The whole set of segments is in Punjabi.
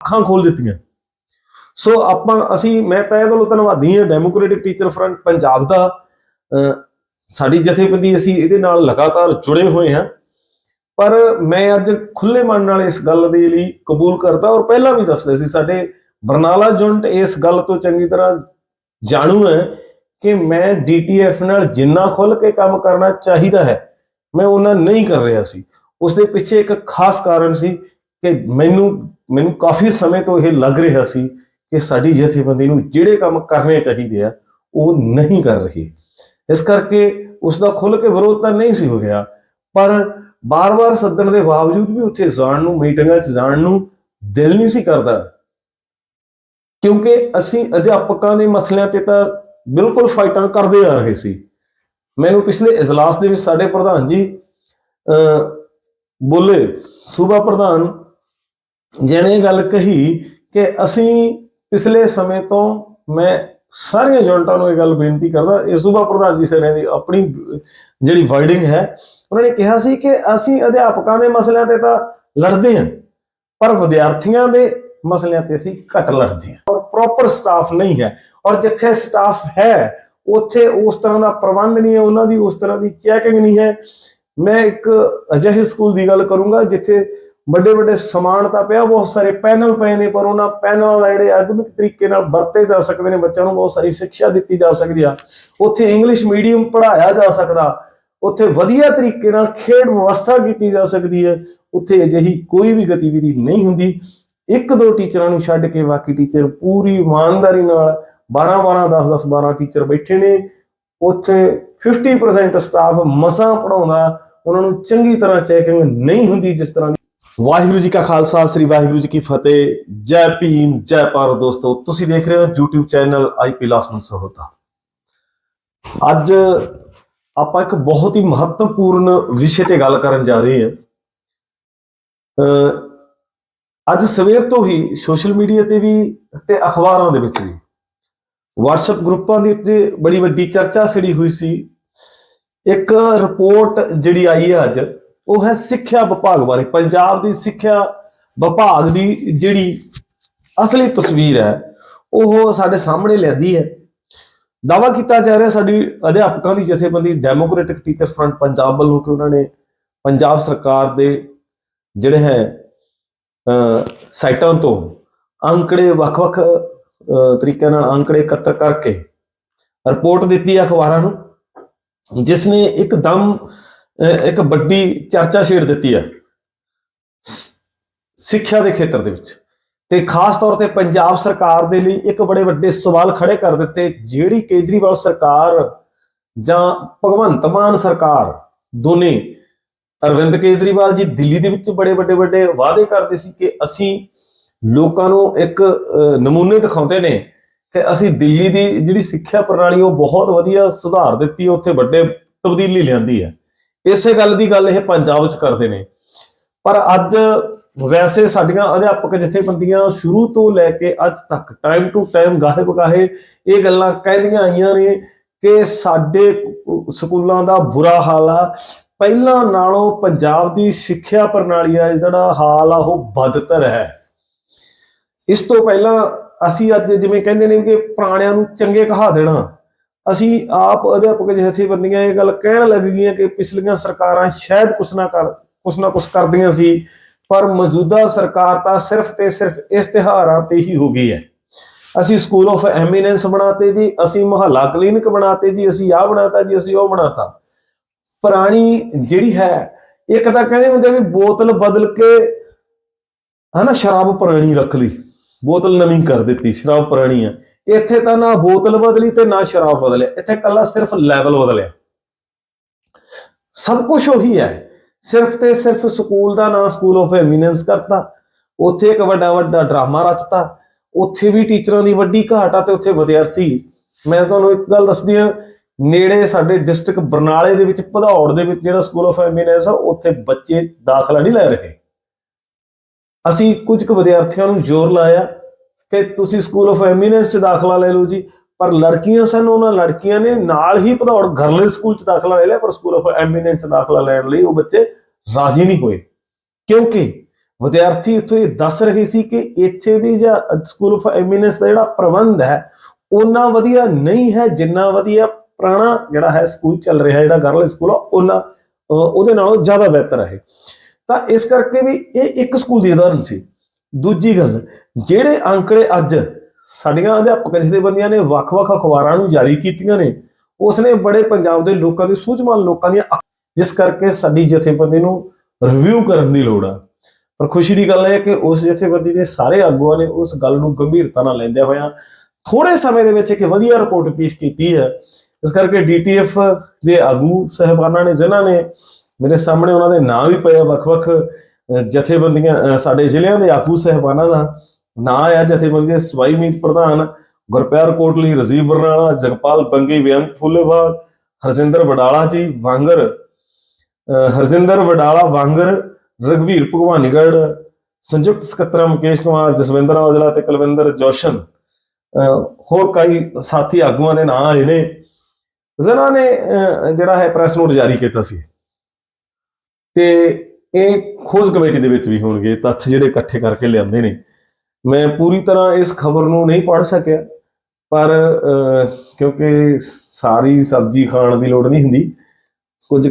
ਅੱਖਾਂ ਖੋਲ ਦਿੱਤੀਆਂ। ਸੋ ਆਪਾਂ, ਅਸੀਂ, ਮੈਂ ਤਾਂ ਇਹ ਲਈ ਧੰਨਵਾਦੀ ਹਾਂ ਡੈਮੋਕ੍ਰੈਟਿਕ ਟੀਚਰ ਫਰੰਟ ਪੰਜਾਬ ਦਾ। ਸਾਡੀ ਜਥੇਬੰਦੀ, ਅਸੀਂ ਇਹਦੇ ਨਾਲ ਲਗਾਤਾਰ ਜੁੜੇ ਹੋਏ ਹਾਂ। ਪਰ ਮੈਂ ਅੱਜ ਖੁੱਲੇ ਮਨ ਨਾਲ ਇਸ ਗੱਲ ਦੇ ਲਈ ਕਬੂਲ ਕਰਦਾ ਔਰ ਪਹਿਲਾਂ ਵੀ ਦੱਸਦੇ ਸੀ, ਸਾਡੇ ਬਰਨਾਲਾ ਜੁਨਟ ਇਸ ਗੱਲ ਤੋਂ ਚੰਗੀ ਤਰ੍ਹਾਂ ਜਾਣੂ ਹੈ ਕਿ ਮੈਂ ਡੀਟੀਐਫ ਨਾਲ ਜਿੰਨਾ ਖੁੱਲ ਕੇ ਕੰਮ ਕਰਨਾ ਚਾਹੀਦਾ ਹੈ, ਮੈਂ ਉਹਨਾਂ ਨਹੀਂ ਕਰ ਰਿਹਾ ਸੀ। ਉਸ ਦੇ ਪਿੱਛੇ ਇੱਕ ਖਾਸ ਕਾਰਨ ਸੀ ਕਿ ਮੈਨੂੰ ਮੈਨੂੰ ਕਾਫੀ ਸਮੇਂ ਤੋਂ ਇਹ ਲੱਗ ਰਿਹਾ ਸੀ ਕਿ ਸਾਡੀ ਜਥੇਬੰਦੀ ਨੂੰ ਜਿਹੜੇ ਕੰਮ ਕਰਨੇ ਚਾਹੀਦੇ ਆ, ਉਹ ਨਹੀਂ ਕਰ ਰਹੀ। ਇਸ ਕਰਕੇ ਉਸ ਦਾ ਖੁੱਲ ਕੇ ਵਿਰੋਧ ਤਾਂ ਨਹੀਂ ਸੀ ਹੋ ਰਿਹਾ, ਪਰ ਬਾਰ-ਬਾਰ ਸੱਦਣ ਦੇ ਬਾਵਜੂਦ ਵੀ ਉੱਥੇ ਜਾਣ ਨੂੰ, ਮੀਟਿੰਗਾਂ 'ਚ ਜਾਣ ਨੂੰ ਦਿਲ ਨਹੀਂ ਸੀ ਕਰਦਾ। ਕਿਉਂਕਿ ਅਸੀਂ ਅਧਿਆਪਕਾਂ ਦੇ ਮਸਲਿਆਂ ਤੇ ਤਾਂ ਬਿਲਕੁਲ ਫਾਈਟਾਂ ਕਰਦੇ ਆ ਰਹੇ ਸੀ। ਮੈਨੂੰ ਪਿਛਲੇ ਇਜਲਾਸ ਦੇ ਵਿੱਚ ਸਾਡੇ ਪ੍ਰਧਾਨ ਜੀ ਅ ਬੋਲੇ, ਸੂਬਾ ਪ੍ਰਧਾਨ ਜਿਹਨੇ ਇਹ ਗੱਲ ਕਹੀ ਕਿ ਅਸੀਂ ਪਿਛਲੇ ਸਮੇਂ ਤੋਂ ਮੈਂ ਸਾਰੀਆਂ ਜੁਨਟਾਂ ਨੂੰ ਇਹ ਗੱਲ ਬੇਨਤੀ ਕਰਦਾ, ਇਹ ਸੂਬਾ ਪ੍ਰਧਾਨ ਜੀ ਸਾਡੇ ਦੀ ਆਪਣੀ ਜਿਹੜੀ ਵਰਡਿੰਗ ਹੈ, ਉਹਨਾਂ ਨੇ ਕਿਹਾ ਸੀ ਕਿ ਅਸੀਂ ਅਧਿਆਪਕਾਂ ਦੇ ਮਸਲਿਆਂ ਤੇ ਤਾਂ ਲੜਦੇ ਹਾਂ, ਪਰ ਵਿਦਿਆਰਥੀਆਂ ਦੇ ਮਸਲਿਆਂ ਤੇ ਅਸੀਂ ਘੱਟ ਲੜਦੇ ਹਾਂ ਔਰ ਪ੍ਰੋਪਰ ਸਟਾਫ ਨਹੀਂ ਹੈ ਔਰ ਜਿੱਥੇ ਸਟਾਫ ਹੈ, ਉੱਥੇ ਉਸ ਤਰ੍ਹਾਂ ਦਾ ਪ੍ਰਬੰਧ ਨਹੀਂ ਹੈ, ਉਹਨਾਂ ਦੀ ਉਸ ਤਰ੍ਹਾਂ ਦੀ ਚੈਕਿੰਗ ਨਹੀਂ ਹੈ। ਮੈਂ ਇੱਕ ਅਜਿਹੇ ਸਕੂਲ ਦੀ ਗੱਲ ਕਰੂੰਗਾ ਜਿੱਥੇ ਵੱਡੇ ਵੱਡੇ ਸਮਾਨ ਤਾਂ ਪਿਆ, ਬਹੁਤ ਸਾਰੇ ਪੈਨਲ ਪਏ ਨੇ, ਪਰ ਉਹਨਾਂ ਪੈਨਲ ਦਾ ਜਿਹੜੇ ਆਧੁਨਿਕ ਤਰੀਕੇ ਨਾਲ ਵਰਤੇ ਜਾ ਸਕਦੇ ਨੇ, ਬੱਚਿਆਂ ਨੂੰ ਬਹੁਤ ਸਾਰੀ ਸਿੱਖਿਆ ਦਿੱਤੀ ਜਾ ਸਕਦੀ ਆ। ਉੱਥੇ ਇੰਗਲਿਸ਼ ਮੀਡੀਅਮ ਪੜ੍ਹਾਇਆ ਜਾ ਸਕਦਾ। ਉੱਥੇ ਵਧੀਆ ਤਰੀਕੇ ਨਾਲ ਖੇਡ ਵਿਵਸਥਾ ਕੀਤੀ ਜਾ ਸਕਦੀ ਹੈ। ਉੱਥੇ ਅਜਿਹੀ ਕੋਈ ਵੀ ਗਤੀਵਿਧੀ ਨਹੀਂ ਹੁੰਦੀ। ਇੱਕ ਦੋ ਟੀਚਰਾਂ ਨੂੰ ਛੱਡ ਕੇ ਬਾਕੀ ਟੀਚਰ ਪੂਰੀ ਇਮਾਨਦਾਰੀ ਨਾਲ 12 12 10 10 12 ਟੀਚਰ ਬੈਠੇ ਨੇ। ਉੱਥੇ 50% ਸਟਾਫ ਮਸਾਂ ਪੜਾਉਂਦਾ ਉਹਨਾਂ ਨੂੰ ਚੰਗੀ ਤਰ੍ਹਾਂ ਚੈਕਿੰਗ ਨਹੀਂ ਹੁੰਦੀ ਜਿਸ ਤਰ੍ਹਾਂ ਵਾਹਿਗੁਰੂ ਜੀ ਕਾ ਖਾਲਸਾ, ਸ੍ਰੀ ਵਾਹਿਗੁਰੂ ਜੀ ਕੀ ਫਤਿਹ। ਜੈ ਭੀਮ, ਜੈ ਭਾਰਤ ਦੋਸਤੋ, ਤੁਸੀਂ ਦੇਖ ਰਹੇ ਹੋ YouTube channel IP Lasman Sahota. ਅੱਜ ਆਪਾਂ ਇੱਕ ਬਹੁਤ ਹੀ ਮਹੱਤਵਪੂਰਨ ਵਿਸ਼ੇ ਤੇ ਗੱਲ ਕਰਨ ਜਾ ਰਹੇ ਹਾਂ। ਅੱਜ ਸਵੇਰ ਤੋਂ ਹੀ ਸੋਸ਼ਲ ਮੀਡੀਆ ਤੇ ਵੀ ਤੇ ਅਖਬਾਰਾਂ ਦੇ ਵਿੱਚ ਵੀ। WhatsApp ਗਰੁੱਪਾਂ ਦੇ ਉੱਤੇ ਬੜੀ ਵੱਡੀ ਚਰਚਾ ਛਿੜੀ ਹੋਈ ਸੀ। ਇੱਕ ਰਿਪੋਰਟ ਜਿਹੜੀ ਆਈ ਹੈ ਅੱਜ ਉਹ ਹੈ ਸਿੱਖਿਆ ਵਿਭਾਗ ਬਾਰੇ। ਪੰਜਾਬ ਦੀ ਸਿੱਖਿਆ ਵਿਭਾਗ ਦੀ ਜਿਹੜੀ ਅਸਲੀ ਤਸਵੀਰ ਹੈ ਉਹ ਸਾਡੇ ਸਾਹਮਣੇ ਲਿਆਂਦੀ ਹੈ। ਦਾਵਾ ਕੀਤਾ ਜਾ ਰਿਹਾ ਸਾਡੀ ਅਧਿਆਪਕਾਂ ਦੀ ਜਥੇਬੰਦੀ ਡੈਮੋਕ੍ਰੈਟਿਕ ਟੀਚਰ ਫਰੰਟ ਪੰਜਾਬ ਵੱਲੋਂ ਕਿ ਉਹਨਾਂ ਨੇ ਪੰਜਾਬ ਸਰਕਾਰ ਦੇ ਜਿਹੜੇ ਹੈ ਅਹ, ਸਾਈਟਾਂ ਤੋਂ ਅੰਕੜੇ ਵੱਖ-ਵੱਖ ਤਰੀਕਿਆਂ ਨਾਲ ਅੰਕੜੇ ਇਕੱਤਰ ਕਰਕੇ ਰਿਪੋਰਟ ਦਿੱਤੀ ਹੈ ਅਖਬਾਰਾਂ ਨੂੰ ਜਿਸ ਨੇ ਇੱਕਦਮ ਇੱਕ ਵੱਡੀ ਚਰਚਾ ਛੇੜ ਦਿੱਤੀ ਹੈ ਸਿੱਖਿਆ ਦੇ ਖੇਤਰ ਦੇ ਵਿੱਚ। ਤੇ ਖਾਸ ਤੌਰ ਤੇ ਪੰਜਾਬ ਸਰਕਾਰ ਦੇ ਲਈ ਇੱਕ ਬੜੇ ਵੱਡੇ ਸਵਾਲ ਖੜੇ ਕਰ ਦਿੱਤੇ, ਜਿਹੜੀ ਕੇਜਰੀਵਾਲ ਸਰਕਾਰ ਜਾਂ ਭਗਵੰਤ ਮਾਨ ਸਰਕਾਰ, ਦੋਨੇ, ਅਰਵਿੰਦ ਕੇਜਰੀਵਾਲ ਜੀ ਦਿੱਲੀ ਦੇ ਵਿੱਚ ਬੜੇ ਵੱਡੇ ਵੱਡੇ ਵਾਅਦੇ ਕਰਦੇ ਸੀ ਕਿ ਅਸੀਂ ਲੋਕਾਂ ਨੂੰ ਇੱਕ ਨਮੂਨੇ ਦਿਖਾਉਂਦੇ ਨੇ ਕਿ ਅਸੀਂ ਦਿੱਲੀ ਦੀ ਜਿਹੜੀ ਸਿੱਖਿਆ ਪ੍ਰਣਾਲੀ, ਉਹ ਬਹੁਤ ਵਧੀਆ ਸੁਧਾਰ ਦਿੱਤੀ, ਉੱਥੇ ਵੱਡੇ ਤਬਦੀਲੀ ਲਿਆਂਦੀ ਹੈ। ਇਸੇ ਗੱਲ ਦੀ ਗੱਲ ਇਹ ਪੰਜਾਬ 'ਚ ਕਰਦੇ ਨੇ। ਪਰ ਅੱਜ ਵੈਸੇ ਸਾਡੀਆਂ ਅਧਿਆਪਕ ਜਥੇਬੰਦੀਆਂ ਸ਼ੁਰੂ ਤੋਂ ਲੈ ਕੇ ਅੱਜ ਤੱਕ ਟਾਈਮ ਟੂ ਟਾਈਮ ਗਾਹੇ ਬਗਾਹੇ ਇਹ ਗੱਲਾਂ ਕਹਿੰਦੀਆਂ ਆਈਆਂ ਨੇ ਕਿ ਸਾਡੇ ਸਕੂਲਾਂ ਦਾ ਬੁਰਾ ਹਾਲ ਆ। ਪਹਿਲਾਂ ਨਾਲੋਂ ਪੰਜਾਬ ਦੀ ਸਿੱਖਿਆ ਪ੍ਰਣਾਲੀ ਦਾ ਜਿਹੜਾ ਹਾਲ ਆ, ਉਹ ਬਦਤਰ ਹੈ। ਇਸ ਤੋਂ ਪਹਿਲਾਂ ਅਸੀਂ ਅੱਜ ਜਿਵੇਂ ਕਹਿੰਦੇ ਨੇ ਕਿ ਪੁਰਾਣਿਆਂ ਨੂੰ ਚੰਗੇ ਕਹਾ ਦੇਣਾ। ਅਸੀਂ ਆਪ ਅਧਿਆਪਕ ਜਥੇਬੰਦੀਆਂ ਇਹ ਗੱਲ ਕਹਿਣ ਲੱਗ ਗਈਆਂ ਕਿ ਪਿਛਲੀਆਂ ਸਰਕਾਰਾਂ ਸ਼ਾਇਦ ਕੁਛ ਨਾ ਕਰ, ਕੁਛ ਨਾ ਕੁਛ ਕਰਦੀਆਂ ਸੀ, ਪਰ ਮੌਜੂਦਾ ਸਰਕਾਰ ਤਾਂ ਸਿਰਫ ਤੇ ਸਿਰਫ ਇਸ਼ਤਿਹਾਰਾਂ ਤੇ ਹੀ ਹੋ ਗਈ ਹੈ। ਅਸੀਂ ਸਕੂਲ ਆਫ ਐਮੀਨੈਂਸ ਬਣਾਤੇ ਜੀ, ਅਸੀਂ ਮੁਹੱਲਾ ਕਲੀਨਿਕ ਬਣਾਤੇ ਜੀ, ਅਸੀਂ ਆਹ ਬਣਾਤਾ ਜੀ, ਅਸੀਂ ਉਹ ਬਣਾਤਾ। ਪੁਰਾਣੀ ਜਿਹੜੀ ਹੈ, ਇੱਕ ਤਾਂ ਕਹਿੰਦੇ ਹੁੰਦੇ ਵੀ ਬੋਤਲ ਬਦਲ ਕੇ ਹਨਾ, ਸ਼ਰਾਬ ਪੁਰਾਣੀ ਰੱਖ ਲਈ, ਬੋਤਲ ਨਵੀਂ ਕਰ ਦਿੱਤੀ, ਸ਼ਰਾਬ ਪੁਰਾਣੀ ਹੈ ਇੱਥੇ ਤਾਂ ਨਾ ਬੋਤਲ ਬਦਲੀ ਤੇ ਨਾ ਸ਼ਰਾਬ ਬਦਲਿਆ। ਇੱਥੇ ਕੱਲਾ ਸਿਰਫ ਲੈਵਲ ਬਦਲਿਆ। ਸਭ ਕੁਝ ਉਹੀ ਹੈ। ਸਿਰਫ ਤੇ ਸਿਰਫ ਸਕੂਲ ਦਾ ਨਾਮ ਸਕੂਲ ਆਫ ਐਮੀਨੈਂਸ ਕਰਤਾ। ਉੱਥੇ ਇੱਕ ਵੱਡਾ ਵੱਡਾ ਡਰਾਮਾ ਰਚਤਾ। ਉੱਥੇ ਵੀ ਟੀਚਰਾਂ ਦੀ ਵੱਡੀ ਘਾਟ ਆ ਤੇ ਉੱਥੇ ਵਿਦਿਆਰਥੀ, ਮੈਂ ਤੁਹਾਨੂੰ ਇੱਕ ਗੱਲ ਦੱਸਦੀ ਆ ਨੇੜੇ ਸਾਡੇ ਡਿਸਟ੍ਰਿਕਟ ਬਰਨਾਲੇ ਦੇ ਵਿੱਚ, ਭਦੌੜ ਦੇ ਵਿੱਚ ਜਿਹੜਾ ਸਕੂਲ ਆਫ ਐਮੀਨੈਂਸ ਆ, ਉੱਥੇ ਬੱਚੇ ਦਾਖਲਾ ਨਹੀਂ ਲੈ ਰਹੇ। ਅਸੀਂ ਕੁਝ ਕੁ ਵਿਦਿਆਰਥੀਆਂ ਨੂੰ ਜ਼ੋਰ ਲਾਇਆ। ਕਿ ਤੁਸੀਂ ਸਕੂਲ ਆਫ ਐਮੀਨੈਂਸ 'ਚ ਦਾਖਲਾ ਲੈ ਲਓ ਜੀ। ਪਰ ਲੜਕੀਆਂ ਸਨ, ਉਹਨਾਂ ਲੜਕੀਆਂ ਨੇ ਨਾਲ ਹੀ ਭਦੌੜ ਗਰਲਸ ਸਕੂਲ 'ਚ ਦਾਖਲਾ ਲੈ ਲਿਆ, ਪਰ ਸਕੂਲ ਆਫ ਐਮੀਨੈਂਸ 'ਚ ਦਾਖਲਾ ਲੈਣ ਲਈ ਉਹ ਬੱਚੇ ਰਾਜ਼ੀ ਨਹੀਂ ਹੋਏ। ਕਿਉਂਕਿ ਵਿਦਿਆਰਥੀ ਇੱਥੋਂ ਇਹ ਦੱਸ ਰਹੇ ਸੀ ਕਿ ਇੱਥੇ ਦੀ ਜਾਂ ਸਕੂਲ ਆਫ ਐਮੀਨੈਂਸ ਦਾ ਜਿਹੜਾ ਪ੍ਰਬੰਧ ਹੈ ਉਹਨਾਂ ਵਧੀਆ ਨਹੀਂ ਹੈ ਜਿੰਨਾ ਵਧੀਆ ਪੁਰਾਣਾ ਜਿਹੜਾ ਹੈ ਸਕੂਲ ਚੱਲ ਰਿਹਾ, ਜਿਹੜਾ ਗਰਲ ਸਕੂਲ ਆ ਉਹਨਾਂ ਉਹਦੇ ਨਾਲੋਂ ਜ਼ਿਆਦਾ ਬਿਹਤਰ ਹੈ। ਤਾਂ ਇਸ ਕਰਕੇ ਵੀ ਇਹ ਇੱਕ ਸਕੂਲ ਦੀ ਉਦਾਹਰਨ ਸੀ। ਦੂਜੀ ਗੱਲ, ਜਿਹੜੇ ਅੰਕੜੇ ਅੱਜ ਸਾਡੀਆਂ ਅਧਿਆਪਕ ਜਥੇਬੰਦੀਆਂ ਨੇ ਵੱਖ-ਵੱਖ ਅਖਬਾਰਾਂ ਨੂੰ ਜਾਰੀ ਕੀਤੀਆਂ ਨੇ, ਉਸਨੇ ਬੜੇ ਪੰਜਾਬ ਦੇ ਲੋਕਾਂ ਦੇ ਸੂਝਵਾਨ ਲੋਕਾਂ ਦੀਆਂ ਜਿਸ ਕਰਕੇ ਸਾਡੀ ਜਥੇਬੰਦੀ ਨੂੰ ਰਿਵਿਊ ਕਰਨ ਦੀ ਲੋੜ ਆ। ਪਰ ਖੁਸ਼ੀ ਦੀ ਗੱਲ ਇਹ ਹੈ ਕਿ ਉਸ ਜਥੇਬੰਦੀ ਦੇ ਸਾਰੇ ਆਗੂਆਂ ਨੇ ਉਸ ਗੱਲ ਨੂੰ ਗੰਭੀਰਤਾ ਨਾਲ ਲੈਂਦਿਆਂ ਹੋਇਆ ਥੋੜੇ ਸਮੇਂ ਦੇ ਵਿੱਚ ਇੱਕ ਵਧੀਆ ਰਿਪੋਰਟ ਪੇਸ਼ ਕੀਤੀ ਹੈ। ਇਸ ਕਰਕੇ ਡੀਟੀਐਫ ਦੇ ਆਗੂ ਸਹਿਬਾਨਾਂ ਨੇ, ਜਿਨ੍ਹਾਂ ਨੇ ਮੇਰੇ ਸਾਹਮਣੇ ਉਹਨਾਂ ਦੇ ਨਾਂ ਵੀ ਪਏ ਵੱਖ-ਵੱਖ ਜਥੇਬੰਦੀਆਂ ਸਾਡੇ ਜ਼ਿਲ੍ਹਿਆਂ ਦੇ ਆਗੂ ਸਹਿਬਾਨਾਂ ਦਾ ਨਾਂ ਆ ਜਥੇਬੰਦੀ ਦੇ ਸਵਾਈ ਮੀਤ ਪ੍ਰਧਾਨ ਗੁਰਪਿਆਰ ਕੋਟਲੀ ਰਜੀਵ ਬਰਨਾਲਾ ਜਗਪਾਲ ਬੰਗੀ ਬੇਅੰਤ ਫੁੱਲੇਵਾਲ ਹਰਜਿੰਦਰ ਵਡਾਲਾ ਜੀ ਵਾਂਗਰ ਹਰਜਿੰਦਰ ਵਡਾਲਾ ਵਾਂਗਰ ਰਗਵੀਰ ਭਗਵਾਨੀਗੜ ਸੰਯੁਕਤ ਸਕੱਤਰ ਮੁਕੇਸ਼ ਕੁਮਾਰ ਜਸਵਿੰਦਰ ਔਜਲਾ ਤੇ ਕੁਲਵਿੰਦਰ ਜੋਸ਼ਨ ਅਹ, ਹੋਰ ਕਈ ਸਾਥੀ ਆਗੂਆਂ ਦੇ ਨਾਂ ਆਏ ਨੇ। ਜਿਨ੍ਹਾਂ ਨੇ ਅਹ, ਜਿਹੜਾ ਹੈ ਪ੍ਰੈਸ ਨੋਟ ਜਾਰੀ ਕੀਤਾ ਸੀ। ਤੇ ਇਹ ਖੋਜ ਕਮੇਟੀ ਦੇ ਵਿੱਚ ਵੀ ਹੋਣਗੇ, ਤੱਥ ਜਿਹੜੇ ਇਕੱਠੇ ਕਰਕੇ ਲਿਆਂਦੇ ਨੇ। ਮੈਂ ਪੂਰੀ ਤਰ੍ਹਾਂ ਇਸ ਖਬਰ ਨੂੰ ਨਹੀਂ ਪੜ੍ਹ ਸਕਿਆ, ਪਰ ਕਿਉਂਕਿ ਸਾਰੀ ਸਬਜ਼ੀ ਖਾਣ ਦੀ ਲੋੜ ਨਹੀਂ ਹੁੰਦੀ, ਕੁਝ